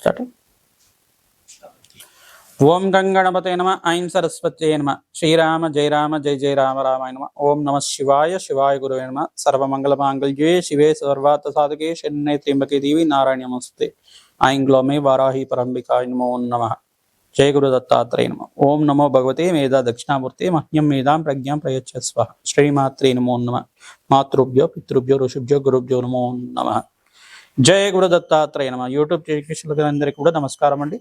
Start ఓం గంగణపతే నమ ఐం సరస్వత్యే నమ శ్రీరామ జయ రామ జయ జయ రామ రామాయ నమ ఓం నమ శివాయ శివాయ గురువే నమ సర్వమంగళ మాంగళ్యే శివే సర్వార్థ సాధకే శరణ్యే త్రింబకే దేవి నారాయణ నమస్తే. ఐం గ్లోమే వారాహి పరంబికాయ నమో నమ. జయ గురు దత్తాత్రేయ నమ. ఓం నమో భగవతే మేధా దక్షిణామూర్తి మహ్యం మేధాం ప్రజ్ఞాం ప్రయచ్చస్వ శ్రీమాత్రే నమో నమ. మాతృభ్యో పితృభ్యో ఋషుభ్యో గురుభ్యో నమో నమ. జయ గురు దత్తాత్రేయ నమ. యూట్యూబ్ టెక్నీషియన్లందరికీ కూడా నమస్కారం అండి.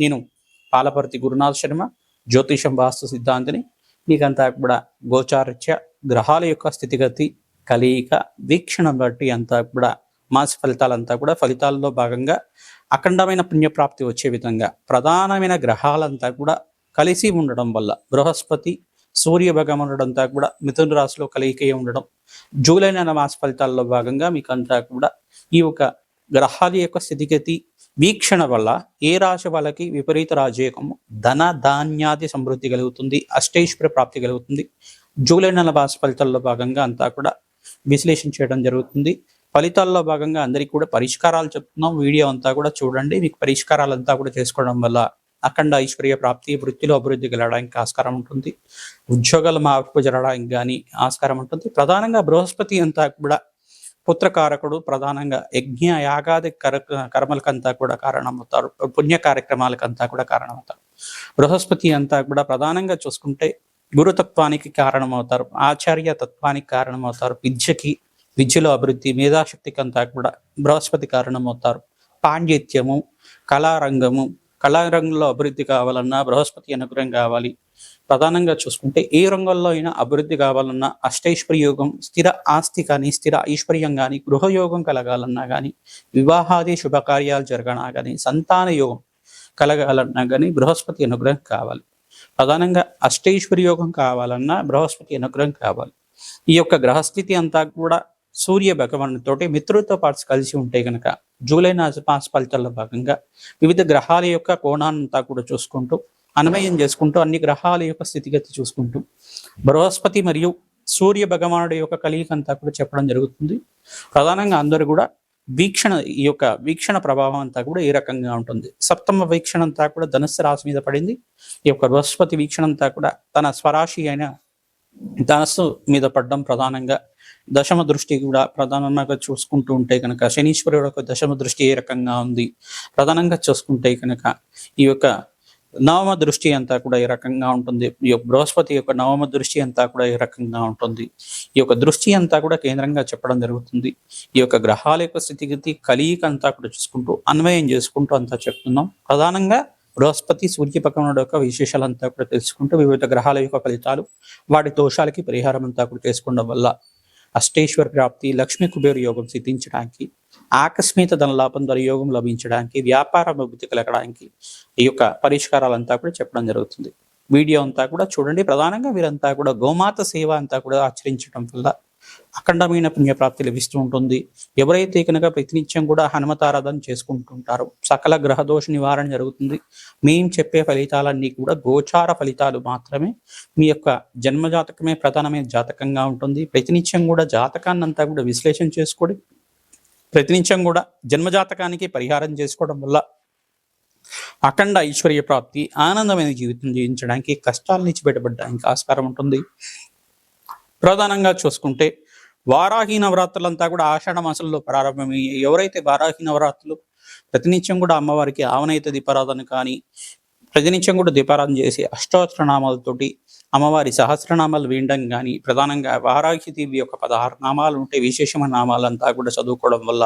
నేను పాలపర్తి గురునాథ్ శర్మ జ్యోతిషం వాస్తు సిద్ధాంతిని. మీకంతా కూడా గోచారిత్య గ్రహాల యొక్క స్థితిగతి కలయిక వీక్షణ బట్టి అంతా కూడా మాస ఫలితాలంతా కూడా ఫలితాల్లో భాగంగా అఖండమైన పుణ్యప్రాప్తి వచ్చే విధంగా ప్రధానమైన గ్రహాలంతా కూడా కలిసి ఉండడం వల్ల బృహస్పతి సూర్య భగవానుడంతా కూడా మిథున రాశిలో కలియికే ఉండడం జూలై నెల మాస ఫలితాల్లో భాగంగా మీకు కూడా ఈ యొక్క గ్రహాల యొక్క స్థితిగతి వీక్షణ వల్ల ఏ రాశి వాళ్ళకి విపరీత రాజయోగము ధన ధాన్యాది సమృద్ధి కలుగుతుంది అష్టైశ్వర్య ప్రాప్తి కలుగుతుంది. జూలై నెల మాస ఫలితాల్లో భాగంగా అంతా కూడా విశ్లేషణ చేయడం జరుగుతుంది. ఫలితాల్లో భాగంగా అందరికీ కూడా పరిష్కారాలు చెప్తున్నాం. వీడియో అంతా కూడా చూడండి. మీకు పరిష్కారాలు అంతా కూడా చేసుకోవడం వల్ల అఖండ ఐశ్వర్య ప్రాప్తి వృత్తిలో అభివృద్ధి కలగడానికి ఆస్కారం ఉంటుంది. ఉద్యోగాల మార్పు జరగడానికి కానీ ఆస్కారం ఉంటుంది. ప్రధానంగా బృహస్పతి అంతా కూడా పుత్రకారకుడు ప్రధానంగా యజ్ఞ యాగాది కర కర్మలకంతా కూడా కారణమవుతారు. పుణ్య కార్యక్రమాలకంతా కూడా కారణమవుతారు. బృహస్పతి అంతా కూడా ప్రధానంగా చూసుకుంటే గురుతత్వానికి కారణమవుతారు ఆచార్య తత్వానికి కారణమవుతారు విద్యకి విద్యలో అభివృద్ధి మేధాశక్తికి అంతా కూడా బృహస్పతి కారణమవుతారు. పాండిత్యము కళారంగము కళారంగంలో అభివృద్ధి కావాలన్నా బృహస్పతి అనుగ్రహం కావాలి. ప్రధానంగా చూసుకుంటే ఏ రంగంలో అయినా అభివృద్ధి కావాలన్నా అష్టైశ్వర్యోగం స్థిర ఆస్తి కానీ స్థిర ఐశ్వర్యం కానీ గృహయోగం కలగాలన్నా కానీ వివాహాది శుభకార్యాలు జరగనా కానీ సంతాన యోగం కలగాలన్నా కానీ బృహస్పతి అనుగ్రహం కావాలి. ప్రధానంగా అష్టైశ్వర్యోగం కావాలన్నా బృహస్పతి అనుగ్రహం కావాలి. ఈ యొక్క గ్రహస్థితి అంతా కూడా సూర్య భగవానుతోటి మిత్రులతో పాటు కలిసి ఉంటే కనుక జూలై మాస ఫలితాల్లో భాగంగా వివిధ గ్రహాల యొక్క కోణాన్నంతా కూడా చూసుకుంటూ అన్వయం చేసుకుంటూ అన్ని గ్రహాల యొక్క స్థితిగతి చూసుకుంటూ బృహస్పతి మరియు సూర్య భగవానుడి యొక్క కలియిక అంతా కూడా చెప్పడం జరుగుతుంది. ప్రధానంగా అందరూ కూడా వీక్షణ ఈ యొక్క వీక్షణ ప్రభావం అంతా కూడా ఈ రకంగా ఉంటుంది? సప్తమ వీక్షణ అంతా కూడా ధనుస్సు రాశి మీద పడింది. ఈ యొక్క బృహస్పతి వీక్షణ అంతా కూడా తన స్వరాశి అయిన ధనస్సు మీద పడడం ప్రధానంగా దశమ దృష్టి కూడా ప్రధానంగా చూసుకుంటూ ఉంటే కనుక శనీశ్వరుడు యొక్క దశమ దృష్టి ఏ రకంగా ఉంది? ప్రధానంగా చూసుకుంటే కనుక ఈ యొక్క నవమ దృష్టి అంతా కూడా ఈ రకంగా ఉంటుంది. ఈ యొక్క బృహస్పతి యొక్క నవమ దృష్టి అంతా కూడా ఈ రకంగా ఉంటుంది. ఈ యొక్క దృష్టి అంతా కూడా కేంద్రంగా చెప్పడం జరుగుతుంది. ఈ యొక్క గ్రహాల యొక్క స్థితిగతి కలియిక అంతా కూడా చూసుకుంటూ అన్వయం చేసుకుంటూ అంతా చెప్తున్నాం. ప్రధానంగా బృహస్పతి సూర్య యొక్క విశేషాలంతా కూడా తెలుసుకుంటూ వివిధ గ్రహాల యొక్క ఫలితాలు వాటి దోషాలకి పరిహారం అంతా కూడా చేసుకోవడం వల్ల అష్టేశ్వర ప్రాప్తి లక్ష్మీ కుబేరు యోగం సిద్ధించడానికి ఆకస్మిక ధనలాభం ద్వారా యోగం లభించడానికి వ్యాపార అభివృద్ధి కలగడానికి ఈ యొక్క పరిష్కారాలంతా కూడా చెప్పడం జరుగుతుంది. వీడియో అంతా కూడా చూడండి. ప్రధానంగా వీరంతా కూడా గోమాత సేవ అంతా కూడా ఆచరించడం వల్ల అఖండమైన పుణ్యప్రాప్తి లభిస్తూ ఉంటుంది. ఎవరైతే కనుక ప్రతినిత్యం కూడా హనుమతారాధన చేసుకుంటుంటారో సకల గ్రహదోష నివారణ జరుగుతుంది. మేము చెప్పే ఫలితాలన్నీ కూడా గోచార ఫలితాలు మాత్రమే. మీ యొక్క జన్మ జాతకమే ప్రధానమైన జాతకంగా ఉంటుంది. ప్రతినిత్యం కూడా జాతకాన్ని అంతా కూడా విశ్లేషణ చేసుకోండి ప్రతినిత్యం కూడా జన్మజాతకానికి పరిహారం చేసుకోవడం వల్ల అఖండ ఐశ్వర్య ప్రాప్తి ఆనందమైన జీవితం జీవించడానికి కష్టాల నుంచి బయటపడడానికి ఆస్కారం ఉంటుంది. ప్రధానంగా చూసుకుంటే వారాహి నవరాత్రులంతా కూడా ఆషాఢ మాసంలో ప్రారంభమయ్యాయి ఎవరైతే వారాహి నవరాత్రులు ప్రతినిత్యం కూడా అమ్మవారికి ఆవనైత దీపారాధన కానీ ప్రతినిత్యం కూడా దీపారాధన చేసి అష్టోత్తరనామాలతోటి అమ్మవారి సహస్రనామాలు వినడం కానీ ప్రధానంగా వారాహి దేవి యొక్క పదహారు నామాలు ఉంటే విశేషమైన నామాలంతా కూడా చదువుకోవడం వల్ల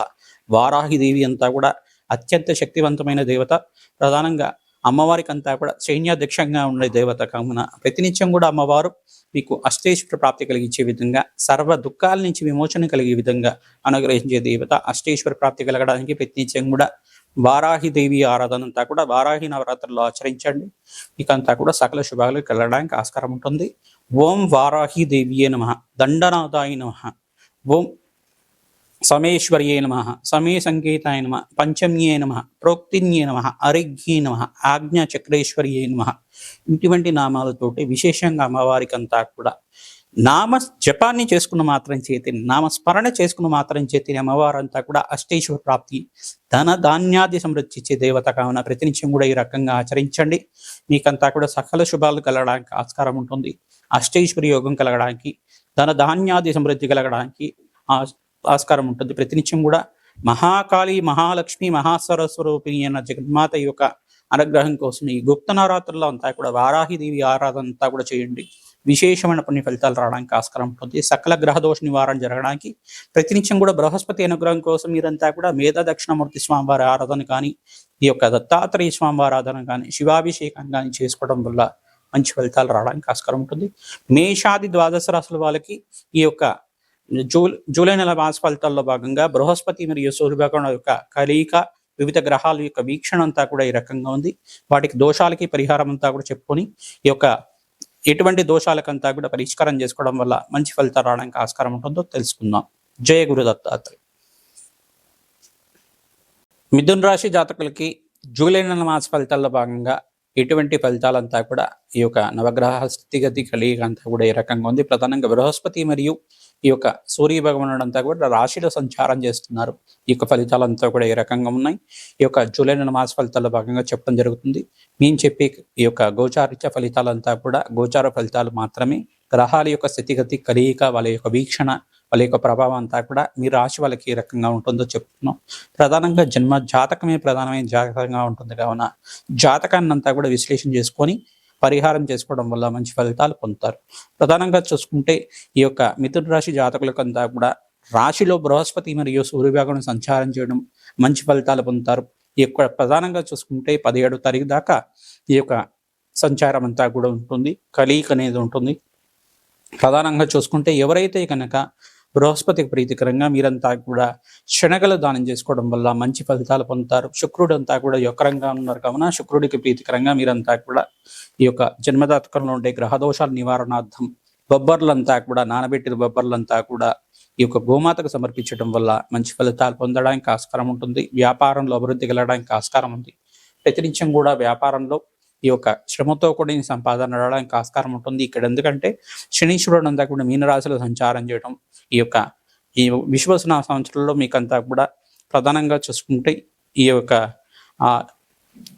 వారాహి దేవి అంతా కూడా అత్యంత శక్తివంతమైన దేవత. ప్రధానంగా అమ్మవారికి అంతా కూడా సైన్యాధ్యక్షంగా ఉండే దేవత కావున ప్రతినిత్యం కూడా అమ్మవారు మీకు అష్టేశ్వర ప్రాప్తి కలిగించే విధంగా సర్వ దుఃఖాల నుంచి విమోచన కలిగే విధంగా అనుగ్రహించే దేవత అష్టేశ్వర ప్రాప్తి కలగడానికి ప్రయత్నించడం కూడా వారాహి దేవి ఆరాధన అంతా కూడా వారాహి నవరాత్రుల్లో ఆచరించండి. మీకంతా కూడా సకల శుభాలు కలగడానికి ఆస్కారం ఉంటుంది. ఓం వారాహి దేవియే నమ. దండనాథాయ నమ. ఓం సమేశ్వర్యే నమ సమే సంకేతాయ నమ పంచమ్యే నమ ప్రోక్తిన్యే నమ అరిఘ్యే నమ ఆజ్ఞా చక్రేశ్వర్యే నమ. ఇటువంటి నామాలతోటి విశేషంగా అమ్మవారికి అంతా కూడా నామ జపాన్ని చేసుకున్న మాత్రం చేతి నామస్మరణ చేసుకున్న మాత్రం చేతి అమ్మవారంతా కూడా అష్టేశ్వర ప్రాప్తి ధన ధాన్యాది సమృద్ధిచ్చే దేవత కావున ప్రతినిత్యం కూడా ఈ రకంగా ఆచరించండి. మీకంతా కూడా సకల శుభాలు కలగడానికి ఆస్కారం ఉంటుంది. అష్టేశ్వరి యోగం కలగడానికి ధన ధాన్యాది సమృద్ధి కలగడానికి ఆ- ఆస్కారం ఉంటుంది. ప్రతినిత్యం కూడా మహాకాళి మహాలక్ష్మి మహాసరస్వరూపిణి అన్న జగన్మాత యొక్క అనుగ్రహం కోసం ఈ గుప్త నవరాత్రుల్లో అంతా కూడా వారాహిదేవి ఆరాధన అంతా కూడా చేయండి. విశేషమైన పుణ్య ఫలితాలు రావడానికి ఆస్కారం ఉంటుంది. సకల గ్రహదోష నివారణ జరగడానికి ప్రతినిత్యం కూడా బృహస్పతి అనుగ్రహం కోసం మీరంతా కూడా మేధా దక్షిణమూర్తి స్వామివారి ఆరాధన కానీ ఈ యొక్క దత్తాత్రేయ స్వామివారి ఆరాధన కానీ శివాభిషేకం కానీ చేసుకోవడం వల్ల మంచి ఫలితాలు రావడానికి ఆస్కారం ఉంటుంది. మేషాది ద్వాదశ రాసుల వాళ్ళకి ఈ యొక్క జూ జూలై నెల మాస ఫలితాల్లో భాగంగా బృహస్పతి మరియు సూర్యభగవాన్ యొక్క కలయిక వివిధ గ్రహాల యొక్క వీక్షణ అంతా కూడా ఈ రకంగా ఉంది. వాటికి దోషాలకి పరిహారం అంతా కూడా చెప్పుకొని ఈ యొక్క ఎటువంటి దోషాలకంతా కూడా పరిష్కారం చేసుకోవడం వల్ల మంచి ఫలితాలు రావడానికి ఆస్కారం ఉంటుందో తెలుసుకుందాం. జయ గురు దత్తాత్రేయ. మిథున్ రాశి జాతకులకి జూలై నెల మాస ఫలితాల్లో భాగంగా ఎటువంటి ఫలితాలంతా కూడా ఈ యొక్క నవగ్రహ స్థితిగతి కలిగి అంతా కూడా ఈ రకంగా ఉంది. ప్రధానంగా బృహస్పతి మరియు ఈ యొక్క సూర్య భగవానుడు అంతా కూడా రాశిలో సంచారం చేస్తున్నారు. ఈ యొక్క ఫలితాలంతా కూడా ఈ రకంగా ఉన్నాయి? ఈ యొక్క జూలై నెల మాస ఫలితాల్లో భాగంగా చెప్పడం జరుగుతుంది. మేము చెప్పే ఈ యొక్క గోచారిత్య ఫలితాలంతా కూడా గోచార ఫలితాలు మాత్రమే. గ్రహాల యొక్క స్థితిగతి కలియిక వాళ్ళ యొక్క వీక్షణ వాళ్ళ యొక్క ప్రభావం అంతా కూడా మీ రాశి వాళ్ళకి ఏ రకంగా ఉంటుందో చెప్తున్నాం. ప్రధానంగా జన్మ జాతకమే ప్రధానమైన జాతకంగా ఉంటుంది కావున జాతకాన్ని అంతా కూడా విశ్లేషణ చేసుకొని పరిహారం చేసుకోవడం వల్ల మంచి ఫలితాలు పొందుతారు. ప్రధానంగా చూసుకుంటే ఈ యొక్క మిథున రాశి జాతకులకంతా కూడా రాశిలో బృహస్పతి మరియు సూర్యభాగం సంచారం చేయడం మంచి ఫలితాలు పొందుతారు. ఈ యొక్క ప్రధానంగా చూసుకుంటే పదిహేడు తారీఖు దాకా ఈ యొక్క సంచారం అంతా కూడా ఉంటుంది. కలీక్ అనేది ఉంటుంది. ప్రధానంగా చూసుకుంటే ఎవరైతే కనుక బృహస్పతికి ప్రీతికరంగా మీరంతా కూడా శనగలు దానం చేసుకోవడం వల్ల మంచి ఫలితాలు పొందుతారు. శుక్రుడు అంతా కూడా యొక్కరంగా ఉన్నారు కావున శుక్రుడికి ప్రీతికరంగా మీరంతా కూడా ఈ యొక్క జన్మదాతకంలో ఉండే గ్రహదోషాల నివారణార్థం బొబ్బర్లంతా కూడా నానబెట్టిన బొబ్బర్లంతా కూడా ఈ యొక్క గోమాతకు సమర్పించడం వల్ల మంచి ఫలితాలు పొందడానికి ఆస్కారం ఉంటుంది. వ్యాపారంలో అభివృద్ధి కలగడానికి ఆస్కారం ఉంది. ప్రతినిత్యం కూడా వ్యాపారంలో ఈ యొక్క శ్రమతో కూడిన సంపాదన రావడానికి ఆస్కారం ఉంటుంది. ఇక్కడ ఎందుకంటే శనీశ్వరుడు అంతా కూడా మీనరాశిలో సంచారం చేయడం ఈ యొక్క ఈ విశ్వసన సంవత్సరంలో మీకంతా కూడా ప్రధానంగా చూసుకుంటే ఈ యొక్క ఆ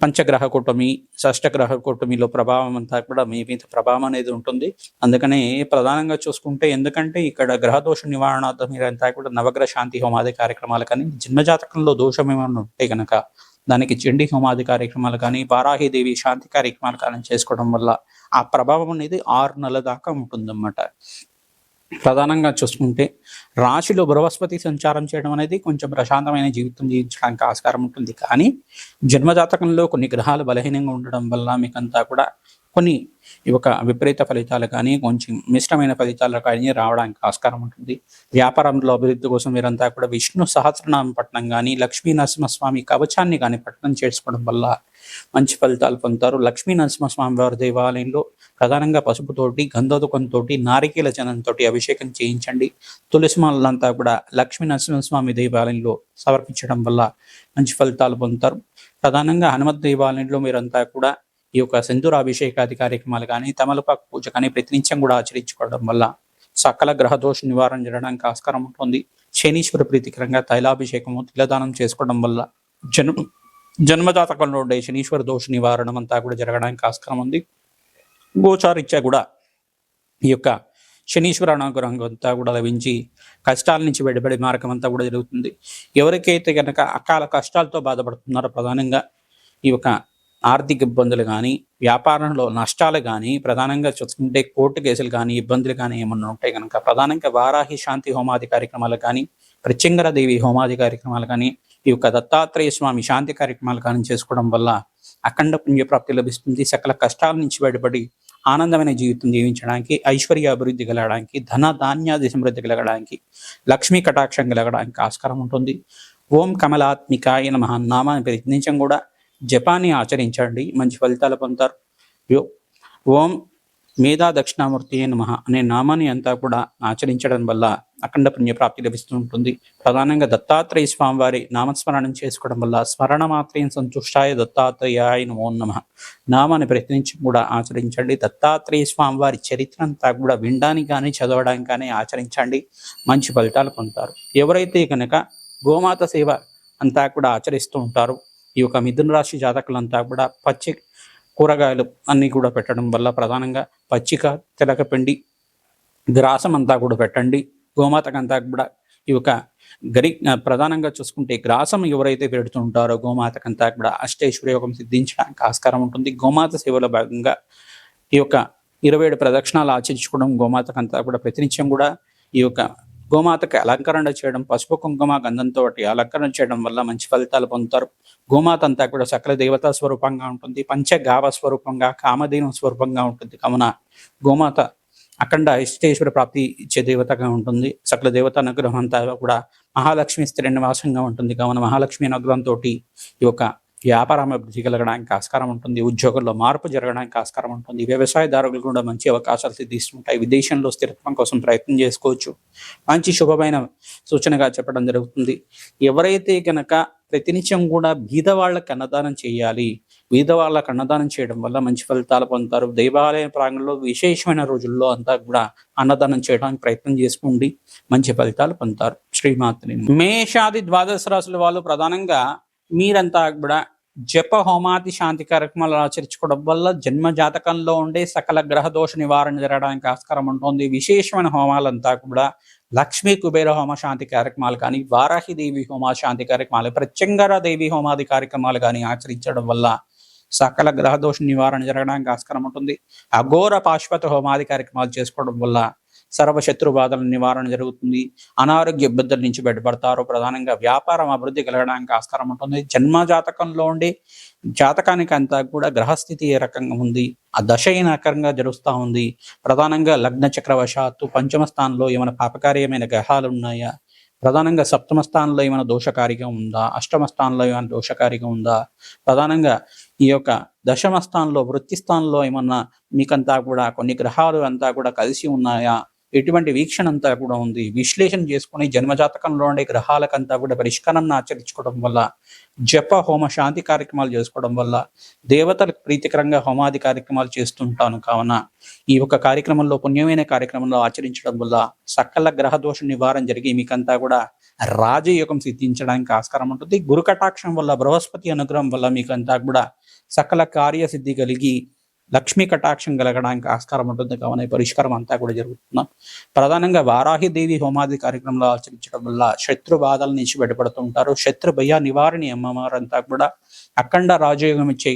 పంచగ్రహ కూటమి షష్టగ్రహ కూటమిలో ప్రభావం అంతా కూడా మీ మీద ప్రభావం అనేది ఉంటుంది. అందుకనే ప్రధానంగా చూసుకుంటే ఎందుకంటే ఇక్కడ గ్రహదోష నివారణార్థం మీరంతా కూడా నవగ్రహ శాంతి హోమాది కార్యక్రమాలు కానీ జన్మజాతకంలో దోషం ఏమైనా ఉంటే కనుక దానికి చండీ హోమాది కార్యక్రమాలు కానీ వారాహిదేవి శాంతి కార్యక్రమాలు కానీ చేసుకోవడం వల్ల ఆ ప్రభావం అనేది ఆరు నెలల దాకా ఉంటుందన్నమాట. ప్రధానంగా చూసుకుంటే రాశిలో బృహస్పతి సంచారం చేయడం అనేది కొంచెం ప్రశాంతమైన జీవితం జీవించడానికి ఆస్కారం ఉంటుంది. కానీ జన్మజాతకంలో కొన్ని గ్రహాలు బలహీనంగా ఉండడం వల్ల మీకంతా కూడా కొన్ని ఒక విపరీత ఫలితాలు కానీ కొంచెం మిశ్రమైన ఫలితాలు కానీ రావడానికి ఆస్కారం ఉంటుంది. వ్యాపారంలో అభివృద్ధి కోసం మీరంతా కూడా విష్ణు సహస్రనామ పట్టణం కానీ లక్ష్మీ నరసింహస్వామి కవచాన్ని కానీ పట్టణం చేసుకోవడం వల్ల మంచి ఫలితాలు పొందుతారు. లక్ష్మీ నరసింహస్వామి వారి దేవాలయంలో ప్రధానంగా పసుపుతోటి గంధోదకంతోటి నారికేల జనంతోటి అభిషేకం చేయించండి. తులసి మాలలంతా కూడా లక్ష్మీ నరసింహస్వామి దేవాలయంలో సమర్పించడం వల్ల మంచి ఫలితాలు పొందుతారు. ప్రధానంగా హనుమత్ దేవాలయంలో మీరంతా కూడా ఈ యొక్క సింధూర అభిషేకాది కార్యక్రమాలు కానీ తమలపాకు పూజ కానీ ప్రతినిత్యం కూడా ఆచరించుకోవడం వల్ల సకల గ్రహ దోష నివారణ జరగడానికి ఆస్కారం ఉంటుంది. శనీశ్వర ప్రీతికరంగా తైలాభిషేకము తిలదానం చేసుకోవడం వల్ల జన్మ జన్మజాతకంలో ఉండే శనీశ్వర దోష నివారణం అంతా కూడా జరగడానికి ఆస్కారం ఉంది. గోచారిత్యా కూడా ఈ యొక్క శనీశ్వర అనుగ్రహం అంతా కూడా లభించి కష్టాల నుంచి వెడబడే మార్గం అంతా కూడా జరుగుతుంది. ఎవరికైతే కనుక అకాల కష్టాలతో బాధపడుతున్నారో ప్రధానంగా ఈ యొక్క ఆర్థిక ఇబ్బందులు కానీ వ్యాపారంలో నష్టాలు కానీ ప్రధానంగా చూసుకుంటే కోర్టు కేసులు కానీ ఇబ్బందులు కానీ ఏమన్నా ఉంటాయి కనుక ప్రధానంగా వారాహి శాంతి హోమాది కార్యక్రమాలు కానీ ప్రత్యంగరదేవి హోమాది కార్యక్రమాలు కానీ ఈ యొక్క దత్తాత్రేయ స్వామి శాంతి కార్యక్రమాలు కానీ చేసుకోవడం వల్ల అఖండ పుణ్యప్రాప్తి లభిస్తుంది. సకల కష్టాల నుంచి బయటపడి ఆనందమైన జీవితం జీవించడానికి ఐశ్వర్య అభివృద్ధి కలగడానికి ధన ధాన్యాది సమృద్ధి కలగడానికి లక్ష్మీ కటాక్షం కలగడానికి ఆస్కారం ఉంటుంది. ఓం కమలాత్మికాయ మహా నామాన్ని ప్రయత్నించం కూడా జపాన్ని ఆచరించండి మంచి ఫలితాలు పొందుతారు. యో- ఓం మేధా దక్షిణామూర్తి నమ అనే నామాన్ని అంతా కూడా ఆచరించడం వల్ల అఖండ పుణ్యప్రాప్తి లభిస్తూ ఉంటుంది. ప్రధానంగా దత్తాత్రేయ స్వామివారి నామస్మరణం చేసుకోవడం వల్ల స్మరణ మాత్రేయం సంతుష్టాయ దత్తాత్రేయాయ నమో నమ. నామాన్ని ప్రయత్నించి కూడా ఆచరించండి. దత్తాత్రేయ స్వామివారి చరిత్ర అంతా కూడా వినడానికి కానీ చదవడానికి కానీ ఆచరించండి. మంచి ఫలితాలు పొందుతారు. ఎవరైతే కనుక గోమాత సేవ అంతా కూడా ఆచరిస్తూ ఉంటారు ఈ యొక్క మిథున రాశి జాతకులంతా కూడా పచ్చి కూరగాయలు అన్నీ కూడా పెట్టడం వల్ల ప్రధానంగా పచ్చిక తెలకపిండి గ్రాసం అంతా కూడా పెట్టండి. గోమాతకంతా కూడా ఈ యొక్క గరి ప్రధానంగా చూసుకుంటే గ్రాసం ఎవరైతే పెడుతూ ఉంటారో గోమాతకంతా కూడా అష్టైశ్వర్య యోగం సిద్ధించడానికి ఆస్కారం ఉంటుంది. గోమాత సేవలో భాగంగా ఈ యొక్క ఇరవై ఏడు ప్రదక్షిణాలు ఆచరించుకోవడం గోమాతకంతా కూడా ప్రతినిత్యం కూడా ఈ యొక్క గోమాతకి అలంకరణ చేయడం పసుపు కుంకుమ గంధంతో అలంకరణ చేయడం వల్ల మంచి ఫలితాలు పొందుతారు. గోమాత అంతా కూడా సకల దేవతా స్వరూపంగా ఉంటుంది. పంచగావ స్వరూపంగా కామధేను స్వరూపంగా ఉంటుంది. కావున గోమాత అఖండ ఇష్టేశ్వర ప్రాప్తి ఇచ్చే దేవతగా ఉంటుంది. సకల దేవత అనుగ్రహం అంతా కూడా మహాలక్ష్మి స్త్రీ నివాసంగా ఉంటుంది. కావున మహాలక్ష్మి అనుగ్రహంతో ఈ యొక్క వ్యాపారం అభివృద్ధి కలగడానికి ఆస్కారం ఉంటుంది ఉద్యోగంలో మార్పు జరగడానికి ఆస్కారం ఉంటుంది వ్యవసాయదారులు కూడా మంచి అవకాశాలు సిద్ధిస్తుంటాయి విదేశంలో స్థిరత్వం కోసం ప్రయత్నం చేసుకోవచ్చు. మంచి శుభమైన సూచనగా చెప్పడం జరుగుతుంది. ఎవరైతే కనుక ప్రతినిత్యం కూడా బీదవాళ్ళకి అన్నదానం చేయాలి బీదవాళ్ళకు అన్నదానం చేయడం వల్ల మంచి ఫలితాలు పొందుతారు. దేవాలయ ప్రాంగణంలో విశేషమైన రోజుల్లో అంతా కూడా అన్నదానం చేయడానికి ప్రయత్నం చేసుకోండి మంచి ఫలితాలు పొందుతారు. శ్రీమాత్రి మేషాది ద్వాదశ రాశుల వాళ్ళు ప్రధానంగా మీరంతా కూడా జప హోమాది శాంతి కార్యక్రమాలు ఆచరించుకోవడం వల్ల జన్మ జాతకంలో ఉండే సకల గ్రహ దోష నివారణ జరగడానికి ఆస్కారం ఉంటుంది. విశేషమైన హోమాలంతా కూడా లక్ష్మీ కుబేర హోమ శాంతి కార్యక్రమాలు కానీ వారాహి దేవి హోమ శాంతి కార్యక్రమాలు ప్రత్యంగర దేవి హోమాది కార్యక్రమాలు కానీ ఆచరించడం వల్ల సకల గ్రహ దోష నివారణ జరగడానికి ఆస్కారం ఉంటుంది. అఘోర పాశ్వత హోమాది కార్యక్రమాలు చేసుకోవడం వల్ల సర్వశత్రు బాధల నివారణ జరుగుతుంది. అనారోగ్య ఇబ్బందుల నుంచి బయటపడతారు. ప్రధానంగా వ్యాపారం అభివృద్ధి కలగడానికి ఆస్కారం ఉంటుంది. జన్మ జాతకంలో ఉండే జాతకానికి అంతా కూడా గ్రహస్థితి ఏ రకంగా ఉంది? ఆ దశ ఏ రకంగా జరుగుతూ ఉంది? ప్రధానంగా లగ్న చక్రవశాత్తు పంచమ స్థానంలో ఏమైనా పాపకార్యమైన గ్రహాలు ఉన్నాయా? ప్రధానంగా సప్తమ స్థానంలో ఏమైనా దోషకారిగా ఉందా? అష్టమ స్థానంలో ఏమైనా దోషకారిగా ఉందా? ప్రధానంగా ఈ యొక్క దశమ స్థానంలో వృత్తి స్థానంలో ఏమన్నా మీకంతా కూడా కొన్ని గ్రహాలు అంతా కూడా కలిసి ఉన్నాయా? ఎటువంటి వీక్షణ అంతా కూడా ఉంది. విశ్లేషణ చేసుకుని జన్మజాతకంలో ఉండే గ్రహాలకంతా కూడా పరిష్కారాన్ని ఆచరించుకోవడం వల్ల జప హోమ శాంతి కార్యక్రమాలు చేసుకోవడం వల్ల దేవతలకు ప్రీతికరంగా హోమాది కార్యక్రమాలు చేస్తుంటాను. కావున ఈ యొక్క కార్యక్రమంలో పుణ్యమైన కార్యక్రమంలో ఆచరించడం వల్ల సకల గ్రహ దోష నివారణ జరిగి మీకంతా కూడా రాజయోగం సిద్ధించడానికి ఆస్కారం ఉంటుంది. గురు కటాక్షం వల్ల బృహస్పతి అనుగ్రహం వల్ల మీకంతా కూడా సకల కార్యసిద్ధి కలిగి లక్ష్మీ కటాక్షం కలగడానికి ఆస్కారం ఉంటుంది. కావున ఈ పరిష్కారం అంతా కూడా జరుగుతున్నాం ప్రధానంగా వారాహి దేవి హోమాది కార్యక్రమంలో ఆచరించడం వల్ల శత్రు బాధల నుంచి బయటపడుతుంటారు శత్రు భయ నివారణి అమ్మవారంతా కూడా అఖండ రాజయోగం ఇచ్చే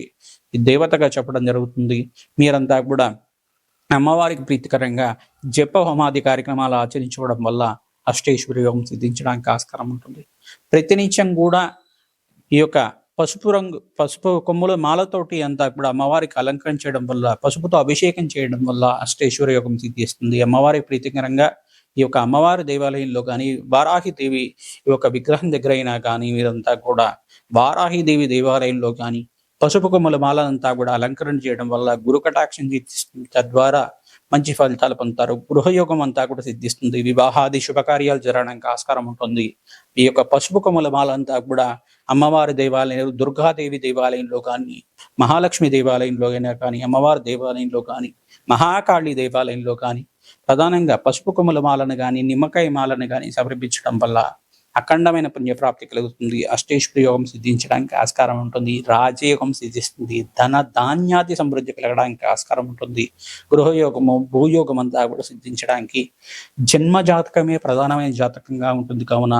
దేవతగా చెప్పడం జరుగుతుంది. మీరంతా కూడా అమ్మవారికి ప్రీతికరంగా జప హోమాది కార్యక్రమాలు ఆచరించుకోవడం వల్ల అష్టేశ్వరి యోగం సిద్ధించడానికి ఆస్కారం ఉంటుంది. ప్రతినిత్యం కూడా ఈ యొక్క పసుపు రంగు పసుపు కొమ్ముల మాలతోటి అంతా కూడా అమ్మవారికి అలంకరించడం వల్ల పసుపుతో అభిషేకం చేయడం వల్ల అష్టేశ్వర యోగం సిద్ధిస్తుంది. అమ్మవారి ప్రీతికరంగా ఈ యొక్క అమ్మవారి దేవాలయంలో కానీ వారాహి దేవి ఈ యొక్క విగ్రహం దగ్గర అయినా కానీ మీరంతా కూడా వారాహి దేవి దేవాలయంలో కానీ పసుపు కొమ్మల మాలంతా కూడా అలంకరణ చేయడం వల్ల గురు కటాక్షం తద్వారా మంచి ఫలితాలు పొందుతారు. గృహయోగం అంతా కూడా సిద్ధిస్తుంది. వివాహాది శుభకార్యాలు జరగడానికి ఆస్కారం ఉంటుంది. ఈ యొక్క పసుపు కొమ్మల మాలంతా కూడా అమ్మవారి దేవాలయం దుర్గాదేవి దేవాలయంలో కానీ మహాలక్ష్మి దేవాలయంలో అయినా కానీ అమ్మవారి దేవాలయంలో కానీ మహాకాళి దేవాలయంలో కానీ ప్రధానంగా పసుపు కొమ్మల మాలను కానీ నిమ్మకాయ మాలను కానీ సమర్పించడం వల్ల అఖండమైన పుణ్యప్రాప్తి కలుగుతుంది. అష్టేష్ ప్రయోగం సిద్ధించడానికి ఆస్కారం ఉంటుంది. రాజయోగం సిద్ధిస్తుంది. ధన ధాన్యాది సమృద్ధి కలగడానికి ఆస్కారం ఉంటుంది. గృహయోగము భూయోగం అంతా కూడా సిద్ధించడానికి జన్మ జాతకమే ప్రధానమైన జాతకంగా ఉంటుంది. కావున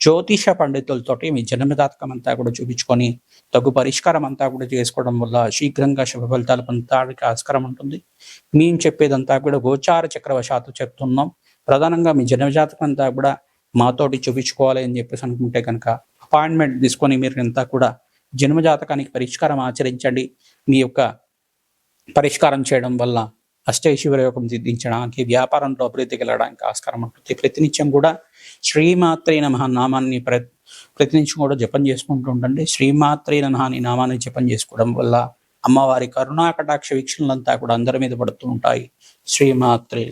జ్యోతిష పండితులతోటి మీ జన్మజాతకం అంతా కూడా చూపించుకొని తగు పరిష్కారం అంతా కూడా చేసుకోవడం వల్ల శీఘ్రంగా శుభ ఫలితాలు పొందడానికి ఆస్కారం ఉంటుంది. మేము చెప్పేదంతా కూడా గోచార చక్రవశాత్తు చెప్తున్నాం. ప్రధానంగా మీ జన్మ జాతకం అంతా కూడా మాతోటి చూపించుకోవాలి అని చెప్పేసి అనుకుంటే కనుక అపాయింట్మెంట్ తీసుకొని మీరు అంతా కూడా జన్మ జాతకానికి పరిష్కారం ఆచరించండి. మీ యొక్క పరిష్కారం చేయడం వల్ల అష్టైశ్వర్య యోగం సిద్ధించడానికి వ్యాపారంలో అభివృద్ధికి వెళ్ళడానికి ఆస్కారం ఉంటుంది. ప్రతినిత్యం కూడా శ్రీమాత్రే నమ నామాన్ని ప్ర ప్రతినిత్యం కూడా జపం చేసుకుంటూ ఉండండి. శ్రీమాత్రే నమ అని నామాన్ని జపం చేసుకోవడం వల్ల అమ్మవారి కరుణా కటాక్ష వీక్షణలంతా కూడా అందరి మీద పడుతూ ఉంటాయి. శ్రీమాత్రే